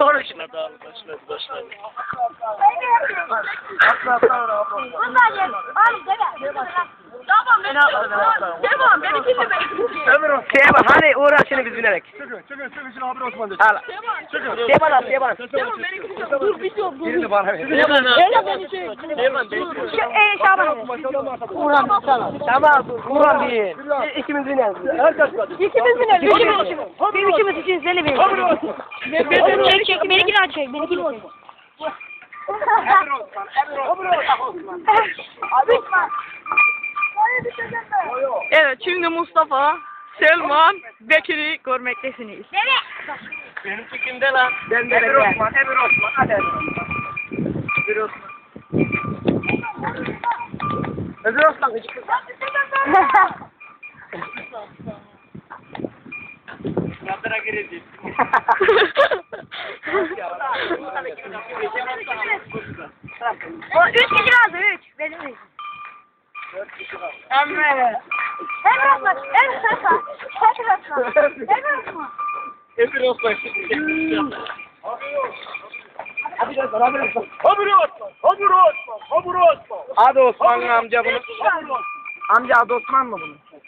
Başladı abi başladı başladı. Bunlar gel. Oğlum deme. Tamam beni Tamam beni kimse bekliyor. Seyban hadi uğraş şimdi biz binerek. Çıkın çıkın çıkın şimdi abi Osman dedi. Al. Çıkın. Seyban al Seyban. Tamam beni kimse dur bir dur. Birini bana ver. Hemen Öyle beni şey. Hemen beni Şu e Şaban. Uğran tamam. Tamam. Uğran bir. İ- İkimiz bineriz. İkimiz binelim. Üçümüz. Bir üçümüz için seni bir. Çek çek benimkini aç çek. Benimkini aç. Abi. Evet şimdi Mustafa, Selman, Bekir'i görmektesiniz. Benimki kimde lan? Ben de Emir Osman. Emir Osman. Hadi Emir Osman. Emir Osman. Emir Osman. Yadıra gireceğiz. Üç kişi lazım üç. Benim üç. Emre. Emre Osman. Emre Osman. Emre Osman. Emre Osman. Emir Osman. Habire Osman. Habire Osman. Amca bunu? Amca adı Osman mı bunun?